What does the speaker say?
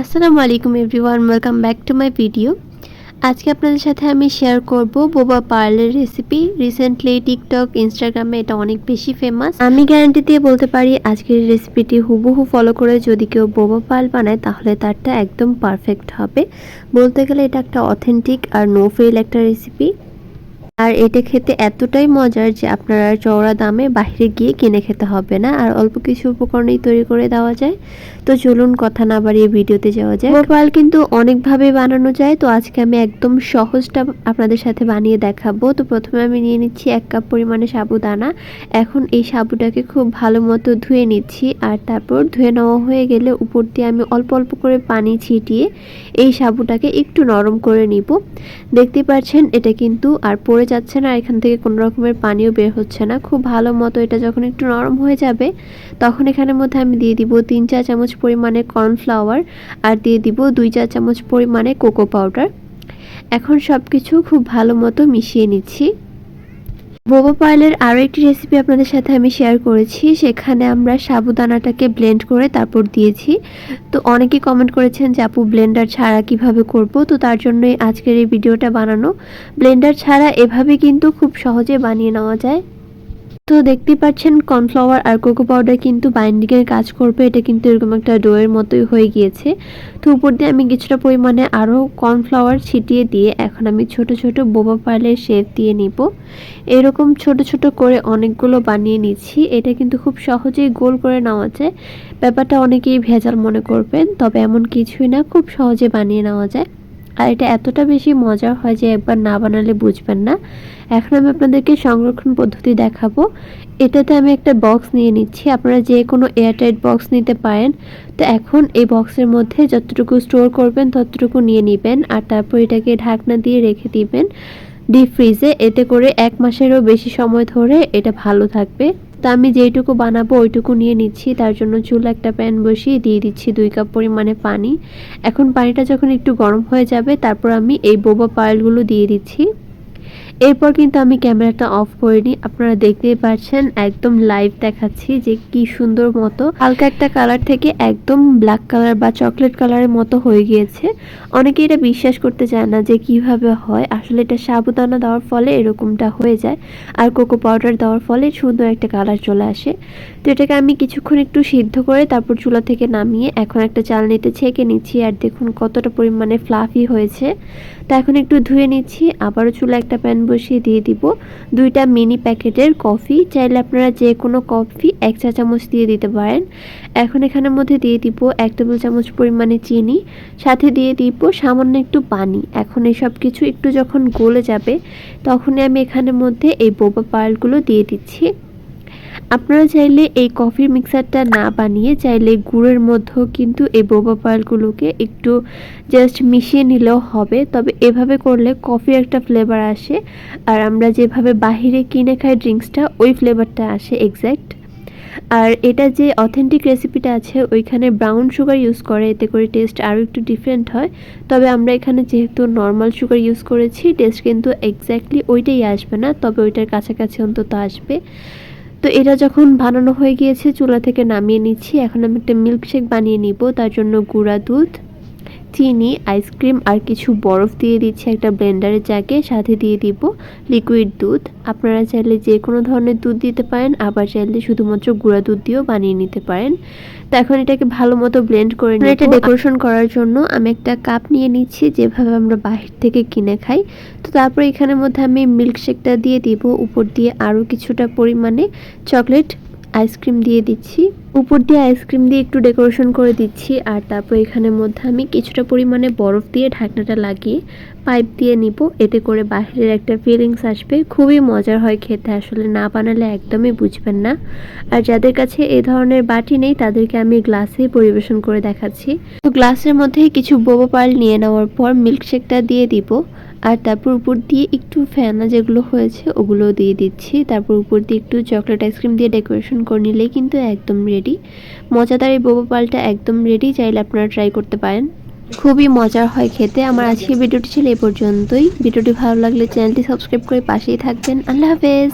আসসালামু আলাইকুম everyone, welcome back to my video. আজকে আপনাদের সাথে আমি শেয়ার করব বোবা পার্লের রেসিপি। রিসেন্টলি টিকটক, ইনস্টাগ্রামে এটা অনেক বেশি ফেমাস আমি গ্যারান্টি দিয়ে বলতে পারি, আজকের রেসিপিটি হুবহু ফলো করে যদি কেউ বোবা পার্ল বানায়, তাহলে তারটা একদম পারফেক্ট হবে। বলতে গেলে এটা একটা অথেন্টিক আর নো ফেল একটা রেসিপি আর এটা খেতে এতটাই মজার যে আপনারা চওড়া দামে বাইরে গিয়ে কিনে খেতে হবে না। আর অল্প কিছু উপকরণেই তৈরি করে দেওয়া যায়। তো চলুন কথা না বাড়িয়ে ভিডিওতে যাওয়া যায় মোবাইল কিন্তু অনেকভাবে বানানো যায়। তো আজকে আমি একদম সহজটা আপনাদের সাথে বানিয়ে দেখাবো। তো প্রথমে আমি নিয়ে নিচ্ছি এক কাপ পরিমাণে সাবুদানা। এখন এই সাবুটাকে খুব ভালো মতো ধুয়ে নিচ্ছি। আর তারপর ধুয়ে নেওয়া হয়ে গেলে উপর দিয়ে আমি অল্প অল্প করে পানি ছিটিয়ে এই সাবুটাকে একটু নরম করে নিব। দেখতে পাচ্ছেন, এটা কিন্তু আর পড়ে যাচ্ছে না, এখান থেকে কোনো রকমের পানিও বের হচ্ছে না। খুব ভালো মতো এটা যখন একটু নরম হয়ে যাবে, তখন এখানের মধ্যে আমি দিয়ে দিব তিন চা চামচ পরিমাণে কর্নফ্লাওয়ার আর দিয়ে দিব দুই চা চামচ পরিমাণে কোকো পাউডার। এখন সব কিছু খুব ভালো মতো মিশিয়ে নিচ্ছি। বোবা পাইলের আরও একটি রেসিপি আপনাদের সাথে আমি শেয়ার করেছি। সেখানে আমরা সাবুদানাটাকে ব্লেন্ড করে তারপর দিয়েছি। তো অনেকে কমেন্ট করেছেন যে, আপু ব্লেন্ডার ছাড়া কীভাবে করব? তো তার জন্যই আজকের এই ভিডিওটা বানানো। ব্লেন্ডার ছাড়া এভাবে কিন্তু খুব সহজে বানিয়ে নেওয়া যায়। তো দেখতে পাচ্ছেন কর্নফ্লাওয়ার আর কোকো পাউডার কিন্তু বাইন্ডিংয়ের কাজ করবে। এটা কিন্তু এরকম একটা ডোয়ের মতোই হয়ে গিয়েছে। তো উপর দিয়ে আমি কিছুটা পরিমাণে আরও কর্নফ্লাওয়ার ছিটিয়ে দিয়ে এখন আমি ছোট ছোট বোবা পার্লের শেপ দিয়ে নিব। এরকম ছোট ছোট করে অনেকগুলো বানিয়ে নিচ্ছি। এটা কিন্তু খুব সহজেই গোল করে নেওয়া যায়। ব্যাপারটা অনেকেই ভেজাল মনে করবেন, তবে এমন কিছুই না, খুব সহজে বানিয়ে নেওয়া যায়। আর এটা এতটা বেশি মজা হয় যে একবার না বানালে বুঝবেন না। এখন আমি আপনাদেরকে সংরক্ষণ পদ্ধতি দেখাবো। এটাতে আমি একটা বক্স নিয়ে নিচ্ছি। আপনারা যে কোনো এয়ারটাইট বক্স নিতে পারেন। তো এখন এই বক্সের মধ্যে যতটুকু স্টোর করবেন, ততটুকু নিয়ে নেবেন। আর তারপর এটাকে ঢাকনা দিয়ে রেখে দিবেন। ডিপ ফ্রিজে এতে করে এক মাসেরও বেশি সময় ধরে এটা ভালো থাকবে। তা আমি যেইটুকু বানাবো ওইটুকু নিয়ে নিচ্ছি। তার জন্য চুল একটা প্যান বসিয়ে দিয়ে দিচ্ছি দুই কাপ পরিমাণে পানি। এখন পানিটা যখন একটু গরম হয়ে যাবে, তারপর আমি এই বোবা পায়েলগুলো দিয়ে দিচ্ছি। এরপর কিন্তু আমি ক্যামেরাটা অফ করিনি। আপনারা দেখতেই পাচ্ছেন, একদম লাইভ দেখাচ্ছি যে কি সুন্দর মতো। হালকা একটা কালার থেকে একদম ব্ল্যাক কালার বা চকলেট কালারের মতো হয়ে গিয়েছে। অনেকে এটা বিশ্বাস করতে চায় না যে কীভাবে হয়। আসলে এটা সাবুদানা দেওয়ার ফলে এরকমটা হয়ে যায়। আর কোকো পাউডার দেওয়ার ফলে সুন্দর একটা কালার চলে আসে। তো এটাকে আমি কিছুক্ষণ একটু সিদ্ধ করে তারপর চুলা থেকে নামিয়ে এখন একটা চালনিতে ছেঁকে নিচ্ছি। আর দেখুন কতটা পরিমাণে ফ্লাফি হয়েছে। তা এখন একটু ধুয়ে নিচ্ছি। আবারও চুলা একটা প্যান বসিয়ে দিয়ে দিব। দুইটা মিনি প্যাকেটের কফি চাইলে আপনারা যে কোনো কফি এক চা চামচ দিয়ে দিতে পারেন। এখন এখানের মধ্যে দিয়ে দিব এক টেবিল চামচ পরিমাণে চিনি। সাথে দিয়ে দিব সামান্য একটু পানি। এখন এসব কিছু একটু যখন গলে যাবে, তখনই আমি এখানের মধ্যে এই বোবা পার্লগুলো দিয়ে দিচ্ছি। আপনারা চাইলে এই কফির মিক্সারটা না বানিয়ে চাইলে গুড়ের মধ্যেও কিন্তু এই বোবা পালগুলোকে একটু জাস্ট মিশিয়ে নিলেও হবে। তবে এভাবে করলে কফির একটা ফ্লেভার আসে। আর আমরা যেভাবে বাহিরে কিনে খাই ড্রিঙ্কসটা ওই ফ্লেভারটা আসে এক্স্যাক্ট আর এটা যে অথেন্টিক রেসিপিটা আছে, ওইখানে ব্রাউন সুগার ইউজ করে, এতে করে টেস্ট আরও একটু ডিফারেন্ট হয়। তবে আমরা এখানে যেহেতু নর্মাল সুগার ইউজ করেছি টেস্ট কিন্তু এক্স্যাক্টলি ওইটাই আসবে না, তবে ওইটার কাছাকাছি অন্তত আসবে। তো এটা যখন বানানো হয়ে গিয়েছে, চুলা থেকে নামিয়ে নিচ্ছি। এখন আমি একটা মিল্কশেক বানিয়ে নিব, তার জন্য গুঁড়া দুধ চিনি আইসক্রিম আর কিছু বরফ দিয়ে দিচ্ছি একটা ব্লেন্ডারের জাগে সাথে দিয়ে দিব লিকুইড দুধ। আপনারা চাইলে যে কোনো ধরনের দুধ দিতে পারেন আবার চাইলে শুধুমাত্র গুঁড়া দুধ দিয়েও বানিয়ে নিতে পারেন। তো এখন এটাকে ভালো মতো ব্লেন্ড করে নিয়ে এটা ডেকোরেশন করার জন্য আমি একটা কাপ নিয়ে নিচ্ছি যেভাবে আমরা বাহির থেকে কিনে খাই। তো তারপর এখানের মধ্যে আমি মিল্কশেকটা দিয়ে দিব। উপর দিয়ে আরও কিছুটা পরিমাণে চকলেট আইসক্রিম দিয়ে দিচ্ছি। উপর দিয়ে আইসক্রিম দিয়ে একটু ডেকোরেশন করে দিচ্ছি, আর তারপর এখানের মধ্যে আমি কিছুটা পরিমাণে বরফ দিয়ে ঢাকনাটা লাগিয়ে পাইপ দিয়ে নিব। এতে করে বাহিরের একটা ফিলিংস আসবে। খুবই মজার হয় খেতে, আসলে না বানালে একদমই বুঝবেন না। আর যাদের কাছে এই ধরনের বাটি নেই, তাদেরকে আমি গ্লাসেই পরিবেশন করে দেখাচ্ছি। তো গ্লাসের মধ্যে কিছু বোবো পাল নিয়ে নেওয়ার পর মিল্কশেকটা দিয়ে দিব। আর তারপর উপর দিয়ে একটু ফেনা যেগুলো হয়েছে ওগুলো দিয়ে দিচ্ছি। তারপর উপর দিয়ে একটু চকলেট আইসক্রিম দিয়ে ডেকোরেশন করে নিলেই কিন্তু একদম রেডি মজাদার এই বোবা পালটা একদম রেডি চাইলে আপনারা ট্রাই করতে পারেন। খুবই মজার হয় খেতে। আমার আজকের ভিডিওটি ছিল এ পর্যন্তই। ভিডিওটি ভালো লাগলে চ্যানেলটি সাবস্ক্রাইব করে পাশেই থাকবেন। আল্লাহ হাফেজ!